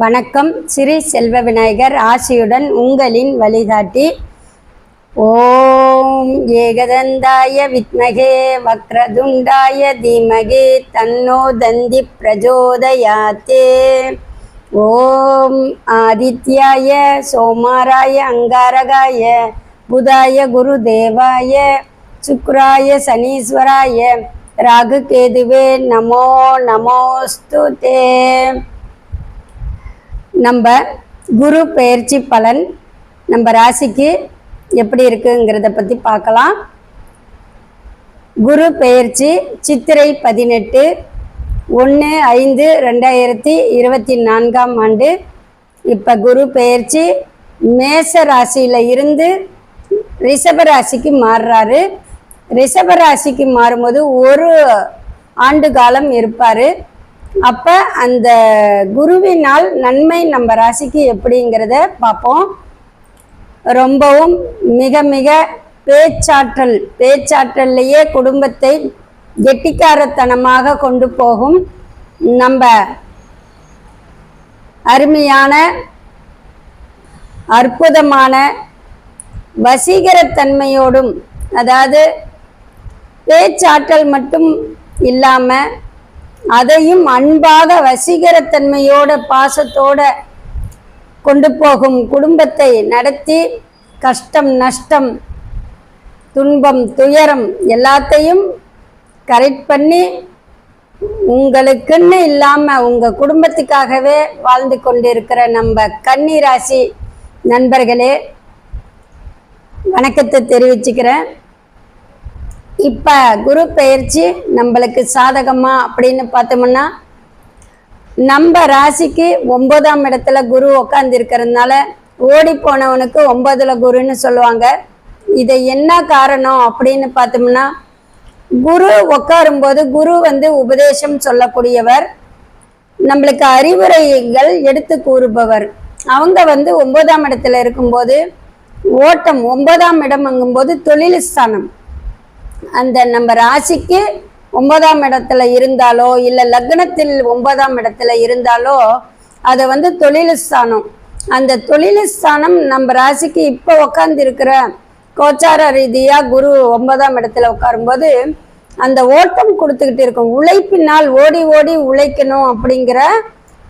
வணக்கம். ஸ்ரீ செல்வ விநாயகர் ஆசியுடன் உங்களின் வழிகாட்டி. ஓம் ஏகதந்தாய வித்மகே வக்ரதுண்டாய தீமகே தன்னோ தந்தி பிரஜோதயாத்தே. ஓம் ஆதித்யாய சோமாராய அங்காரகாய புதாய குருதேவாய சுக்ராய சனீஸ்வராய ராகு கேதுவே நமோ நமோஸ்து தே நம்ம குரு பெயர்ச்சி பலன் நம்ம ராசிக்கு எப்படி இருக்குங்கிறத பற்றி பார்க்கலாம். குரு பெயர்ச்சி சித்திரை பதினெட்டு ஒன்று ஐந்து ரெண்டாயிரத்தி இருபத்தி நான்காம் ஆண்டு. இப்போ குரு பெயர்ச்சி மேச ராசியில் இருந்து ரிஷப ராசிக்கு மாறுறாரு. ரிஷப ராசிக்கு மாறும்போது ஒரு ஆண்டு காலம் இருப்பார். அப்போ அந்த குருவினால் நன்மை நம்ம ராசிக்கு எப்படிங்கிறத பார்ப்போம். ரொம்பவும் மிக மிக பேச்சாற்றல் பேச்சாற்றல்லையே குடும்பத்தை கெட்டிக்காரத்தனமாக கொண்டு போகும் நம்ம அருமையான அற்புதமான வசீகரத்தன்மையோடும் அதாவது பேச்சாற்றல் மட்டும் இல்லாமல் அதையும் அன்பாக வசீகரத்தன்மையோட பாசத்தோட கொண்டு போகும் குடும்பத்தை நடத்தி கஷ்டம் நஷ்டம் துன்பம் துயரம் எல்லாத்தையும் கரெக்ட் பண்ணி உங்களுக்குன்னு இல்லாமல் உங்கள் குடும்பத்துக்காகவே வாழ்ந்து கொண்டிருக்கிற நம்ம கன்னி ராசி நண்பர்களே வணக்கத்தை தெரிவிச்சுக்கிறேன். இப்போ குரு பெயர்ச்சி நம்மளுக்கு சாதகமா அப்படின்னு பார்த்தோம்னா நம்ம ராசிக்கு ஒன்பதாம் இடத்துல குரு உட்காந்துருக்கிறதுனால ஓடி போனவனுக்கு ஒன்பதுல குருன்னு சொல்லுவாங்க. இதை என்ன காரணம் அப்படின்னு பார்த்தோம்னா குரு உட்காரும்போது குரு வந்து உபதேசம் சொல்லக்கூடியவர். நம்மளுக்கு அறிவுரைகள் எடுத்து கூறுபவர். அவங்க வந்து ஒன்பதாம் இடத்துல இருக்கும்போது ஓட்டம் ஒன்பதாம் இடம்ங்கும்போது தொழில் ஸ்தானம். அந்த நம்ம ராசிக்கு ஒன்பதாம் இடத்துல இருந்தாலோ இல்லை லக்னத்தில் ஒன்பதாம் இடத்துல இருந்தாலோ அதை வந்து தொழிலஸ்தானம் அந்த தொழில் ஸ்தானம் நம்ம ராசிக்கு இப்போ உக்காந்துருக்கிற கோச்சார ரீதியாக குரு ஒன்பதாம் இடத்துல உட்காரும்போது அந்த ஓட்டம் கொடுத்துக்கிட்டு இருக்கும். உழைப்பினால் ஓடி ஓடி உழைக்கணும் அப்படிங்கிற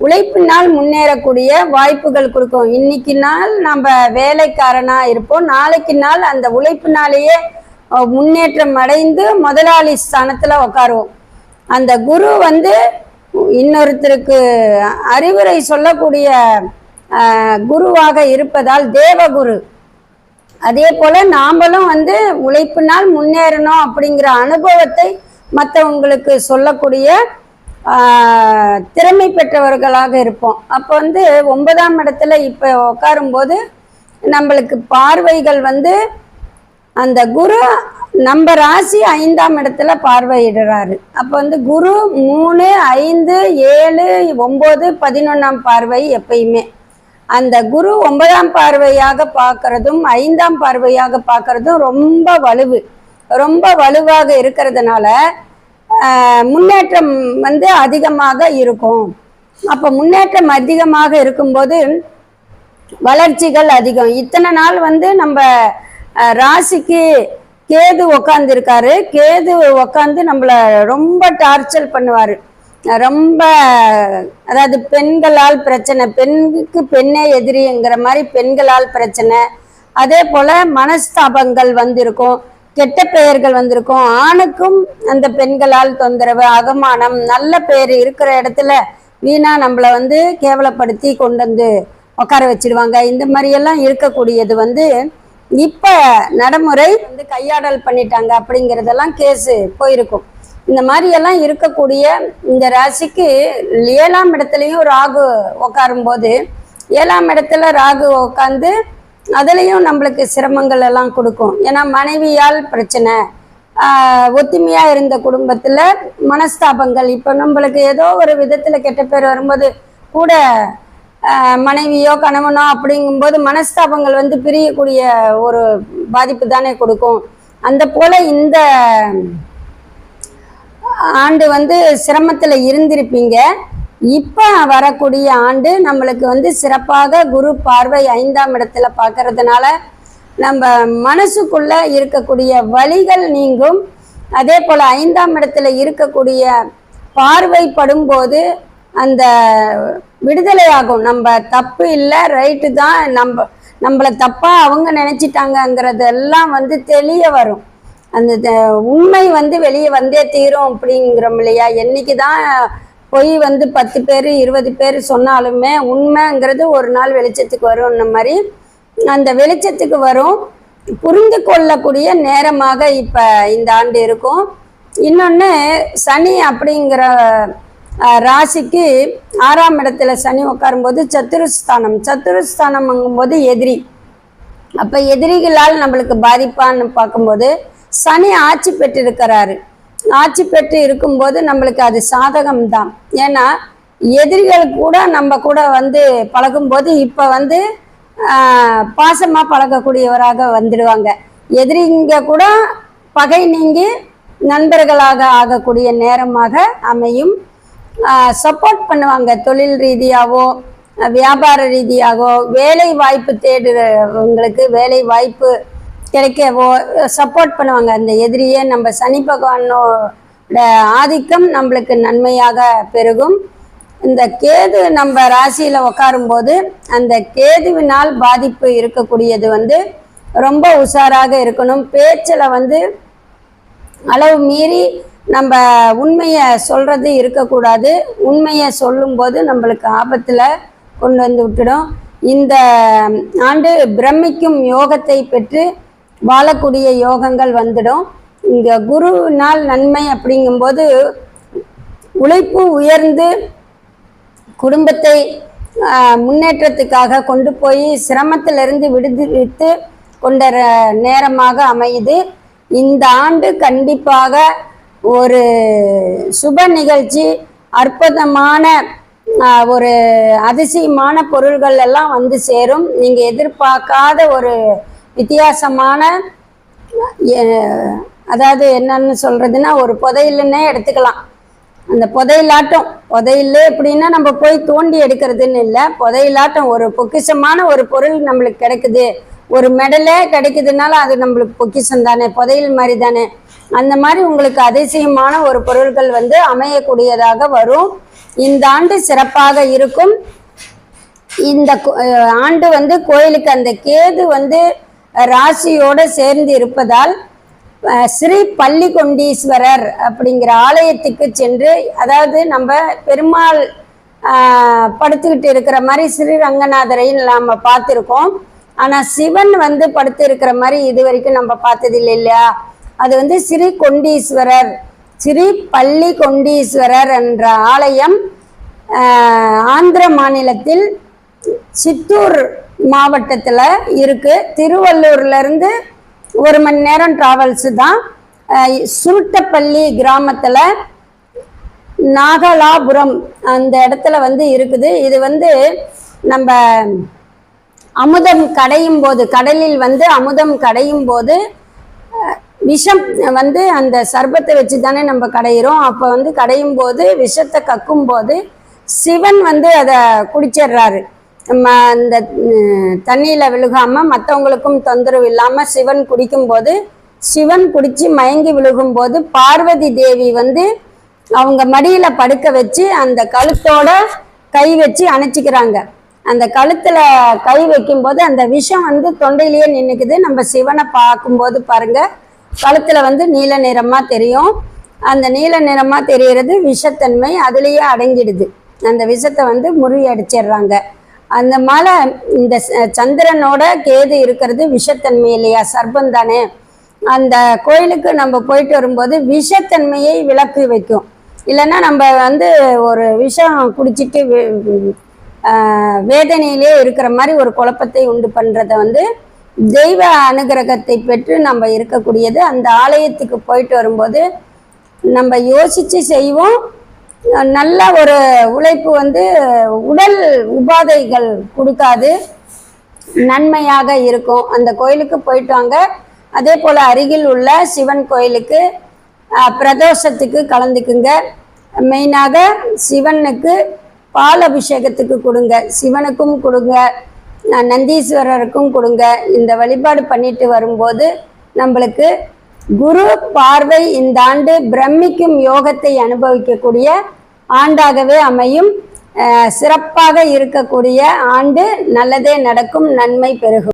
உழைப்பினால் முன்னேறக்கூடிய வாய்ப்புகள் கொடுக்கும். இன்னைக்கு நாள் நம்ம வேலைக்காரனாக இருப்போம். நாளைக்கு நாள் அந்த உழைப்பினாலேயே முன்னேற்றம் அடைந்து முதலாளி ஸ்தானத்தில் உட்காருவோம் அந்த குரு வந்து இன்னொருத்தருக்கு அறிவுரை சொல்லக்கூடிய குருவாக இருப்பதால் தேவகுரு. அதே போல் நாமளும் வந்து உழைப்பினால் முன்னேறணும் அப்படிங்கிற அனுபவத்தை மற்றவங்களுக்கு சொல்லக்கூடிய திறமை பெற்றவர்களாக இருப்போம். அப்போ வந்து ஒன்பதாம் இடத்துல இப்போ உட்காரும்போது நம்மளுக்கு பார்வைகள் வந்து அந்த குரு நம்ம ராசி ஐந்தாம் இடத்துல பார்வையிடுறாரு. அப்போ வந்து குரு மூணு ஐந்து ஏழு ஒம்பது பதினொன்றாம் பார்வை எப்பயுமே. அந்த குரு ஒன்பதாம் பார்வையாக பார்க்கறதும் ஐந்தாம் பார்வையாக பார்க்கறதும் ரொம்ப வலுவு. ரொம்ப வலுவாக இருக்கிறதுனால முன்னேற்றம் வந்து அதிகமாக இருக்கும். அப்போ முன்னேற்றம் அதிகமாக இருக்கும்போது வளர்ச்சிகள் அதிகம். இத்தனை நாள் வந்து நம்ம ராசிக்கு கேது உக்காந்துருக்காரு. கேது உக்காந்து நம்மளை ரொம்ப டார்ச்சர் பண்ணுவார். ரொம்ப அதாவது பெண்களால் பிரச்சனை பெண்ணுக்கு பெண்ணே எதிரிங்கிற மாதிரி பெண்களால் பிரச்சனை. அதே போல் மனஸ்தாபங்கள் வந்திருக்கும் கெட்ட பெயர்கள் வந்திருக்கும். ஆணுக்கும் அந்த பெண்களால் தொந்தரவு அகமானம் நல்ல பெயர் இருக்கிற இடத்துல வீணா நம்மளை வந்து கேவலப்படுத்தி கொண்டு வந்து உட்கார வச்சிடுவாங்க இந்த மாதிரியெல்லாம் இருக்கக்கூடியது வந்து இப்போ நடைமுறை வந்து கையாடல் பண்ணிட்டாங்க அப்படிங்கிறதெல்லாம் கேஸு போயிருக்கும். இந்த மாதிரியெல்லாம் இருக்கக்கூடிய இந்த ராசிக்கு ஏழாம் இடத்துலையும் ராகு உட்காரும்போது ஏழாம் இடத்துல ராகு உட்காந்து அதுலேயும் நம்மளுக்கு சிரமங்கள் எல்லாம் கொடுக்கும். ஏன்னா மனைவியால் பிரச்சனை ஆஹ் ஒத்துமையா இருந்த குடும்பத்துல மனஸ்தாபங்கள் இப்போ நம்மளுக்கு ஏதோ ஒரு விதத்துல கெட்ட பேர் வரும்போது கூட மனைவியோ கணவனோ அப்படிங்கும்போது மனஸ்தாபங்கள் வந்து பிரியக்கூடிய ஒரு பாதிப்பு தானே கொடுக்கும். அந்த போல இந்த ஆண்டு வந்து சிரமத்தில் இருந்திருப்பீங்க. இப்போ வரக்கூடிய ஆண்டு நம்மளுக்கு வந்து சிறப்பாக குரு பார்வை ஐந்தாம் இடத்துல பார்க்கறதுனால நம்ம மனசுக்குள்ள இருக்கக்கூடிய வழிகள் நீங்கும். அதே போல் ஐந்தாம் இடத்துல இருக்கக்கூடிய பார்வைப்படும் போது அந்த விடுதலையாகும். நம்ம தப்பு இல்லை ரைட்டு தான் நம்ம நம்மளை தப்பாக அவங்க நினச்சிட்டாங்கங்கிறதெல்லாம் வந்து தெளிய வரும். அந்த த- உண்மை வந்து வெளியே வந்தே தீரும் அப்படிங்கிறோம் இல்லையா? என்னைக்கு தான் பொய் வந்து பத்து பேர் இருபது பேர் சொன்னாலுமே உண்மைங்கிறது ஒரு நாள் வெளிச்சத்துக்கு வரும்ன மாதிரி அந்த வெளிச்சத்துக்கு வரும். புரிந்து கொள்ளக்கூடிய நேரமாக இப்போ இந்த ஆண்டு இருக்கும். இன்னொன்று சனி அப்படிங்கிற ராசிக்கு ஆறாம் இடத்துல சனி உட்காரும்போது சத்துருஸ்தானம். சத்துருஸ்தானம்ங்கும்போது எதிரி. அப்போ எதிரிகளால் நம்மளுக்கு பாதிப்பான்னு பார்க்கும்போது சனி ஆட்சி பெற்றிருக்கிறாரு. ஆட்சி பெற்று இருக்கும்போது நம்மளுக்கு அது சாதகம் தான் ஏன்னா எதிரிகள் கூட நம்ம கூட வந்து பழகும்போது இப்போ வந்து பாசமாக பழகக்கூடியவராக வந்துடுவாங்க. எதிரிங்க கூட பகை நீங்கி நண்பர்களாக ஆகக்கூடிய நேரமாக அமையும். சப்போர்ட் பண்ணுவாங்க தொழில் ரீதியாகவோ வியாபார ரீதியாகவோ வேலை வாய்ப்பு தேடுறவங்களுக்கு வேலை வாய்ப்பு கிடைக்கவோ சப்போர்ட் பண்ணுவாங்க. அந்த எதிரியே நம்ம சனி பகவானோட ஆதிக்கம் நம்மளுக்கு நன்மையாக பெருகும். இந்த கேது நம்ம ராசியில் உட்காரும்போது அந்த கேதுவினால் பாதிப்பு இருக்கக்கூடியது வந்து ரொம்ப உஷாராக இருக்கணும். பேச்சில் வந்து அளவு மீறி நம்ம உண்மையை சொல்கிறது இருக்கக்கூடாது. உண்மையை சொல்லும்போது நம்மளுக்கு ஆபத்தில் கொண்டு வந்து விட்டுடும். இந்த ஆண்டு பிரமிக்கும் யோகத்தை பெற்று வாழக்கூடிய யோகங்கள் வந்துடும். இங்கே நாள் நன்மை அப்படிங்கும்போது உழைப்பு உயர்ந்து குடும்பத்தை முன்னேற்றத்துக்காக கொண்டு போய் சிரமத்திலிருந்து விடுவித்து கொண்ட நேரமாக அமையுது. இந்த ஆண்டு கண்டிப்பாக ஒரு சுப நிகழ்ச்சி அற்புதமான ஒரு அதிசயமான பொருள்கள் எல்லாம் வந்து சேரும். நீங்கள் எதிர்பார்க்காத ஒரு வித்தியாசமான அதாவது என்னன்னு சொல்றதுன்னா ஒரு புதையல்னே எடுத்துக்கலாம். அந்த புதையலாட்டம் புதையில் எப்படின்னா நம்ம போய் தோண்டி எடுக்கிறதுன்னு இல்லை. புதையலாட்டம் ஒரு பொக்கிஷமான ஒரு பொருள் நம்மளுக்கு கிடைக்குது. ஒரு மெடலே கிடைக்குதுனால அது நம்மளுக்கு பொக்கிஷம் தானே புதையல் மாதிரி தானே. அந்த மாதிரி உங்களுக்கு அதிசயமான ஒரு பொருள்கள் வந்து அமையக்கூடியதாக வரும். இந்த ஆண்டு சிறப்பாக இருக்கும். இந்த கோ- ஆண்டு வந்து கோயிலுக்கு அந்த கேது வந்து ராசியோடு சேர்ந்து இருப்பதால் ஸ்ரீ ஸ்ரீ பள்ளிகொண்டீஸ்வரர் அப்படிங்கிற ஆலயத்துக்கு சென்று அதாவது நம்ம பெருமாள் படுத்துக்கிட்டு இருக்கிற மாதிரி ஸ்ரீ ரங்கநாதரையும் நாம் பார்த்துருக்கோம். ஆனால் சிவன் வந்து படுத்து இருக்கிற மாதிரி இது வரைக்கும் நம்ம பார்த்தது இல்லை இல்லையா? அது வந்து ஸ்ரீ கொண்டீஸ்வரர் ஸ்ரீ பள்ளி கொண்டீஸ்வரர் என்ற ஆலயம் ஆந்திர மாநிலத்தில் சித்தூர் மாவட்டத்தில் இருக்குது திருவள்ளூர்லேருந்து ஒரு மணி நேரம் ட்ராவல்ஸு தான். சுருட்டப்பள்ளி கிராமத்தில் நாகலாபுரம் அந்த இடத்துல வந்து இருக்குது. இது வந்து நம்ம அமுதம் கடையும் போது கடலில் வந்து அமுதம் கடையும் போது விஷம் வந்து அந்த சர்பத்தை வச்சு தானே நம்ம கடையிறோம். அப்போ வந்து கடையும் போது விஷத்தை கக்கும் போது சிவன் வந்து அதை குடிச்சிடுறாரு. நம்ம அந்த தண்ணியில் விழுகாமல் மற்றவங்களுக்கும் தொந்தரவு இல்லாமல் சிவன் குடிக்கும்போது சிவன் குடித்து மயங்கி விழுகும்போது பார்வதி தேவி வந்து அவங்க மடியில் படுக்க வச்சு அந்த கழுத்தோட கை வச்சு அணைச்சிக்கிறாங்க. அந்த கழுத்தில் கை வைக்கும்போது அந்த விஷம் வந்து தொண்டையிலேயே நின்றுக்குது நம்ம சிவனை பார்க்கும்போது பாருங்கள் கழுத்துல வந்து நீல நிறமாக தெரியும். அந்த நீல நிறமாக தெரியறது விஷத்தன்மை அதுலேயே அடங்கிடுது. அந்த விஷத்தை வந்து முறியடிச்சிடுறாங்க. அந்த மலை இந்த ச- சந்திரனோட கேது இருக்கிறது விஷத்தன்மை இல்லையா? சர்ப்பம் தானே. அந்த கோயிலுக்கு நம்ம போயிட்டு வரும்போது விஷத்தன்மையை விளக்கு வைக்கும். இல்லைன்னா நம்ம வந்து ஒரு விஷம் குடிச்சிட்டு வேதனையிலே இருக்கிற மாதிரி ஒரு குழப்பத்தை உண்டு பண்ணுறத வந்து தெய்வ அனுகிரகத்தை பெற்று நம்ம இருக்கக்கூடியது அந்த ஆலயத்துக்கு போயிட்டு வரும்போது நம்ம யோசித்து செய்வோம். நல்ல ஒரு உழைப்பு வந்து உடல் உபாதைகள் கொடுக்காது. நன்மையாக இருக்கும். அந்த கோயிலுக்கு போயிட்டு வாங்க. அதே போல் அருகில் உள்ள சிவன் கோயிலுக்கு பிரதோஷத்துக்கு கலந்துக்குங்க. மெயினாக சிவனுக்கு பால் அபிஷேகத்துக்கு கொடுங்க. சிவனுக்கும் கொடுங்க. நான் நந்தீஸ்வரருக்கும் கொடுங்க. இந்த வழிபாடு பண்ணிட்டு வரும்போது நம்மளுக்கு குரு பார்வை இந்த ஆண்டு பிரமிக்கும் யோகத்தை அனுபவிக்கக்கூடிய ஆண்டாகவே அமையும். சிறப்பாக இருக்கக்கூடிய ஆண்டு நல்லதே நடக்கும் நன்மை பெருகும்.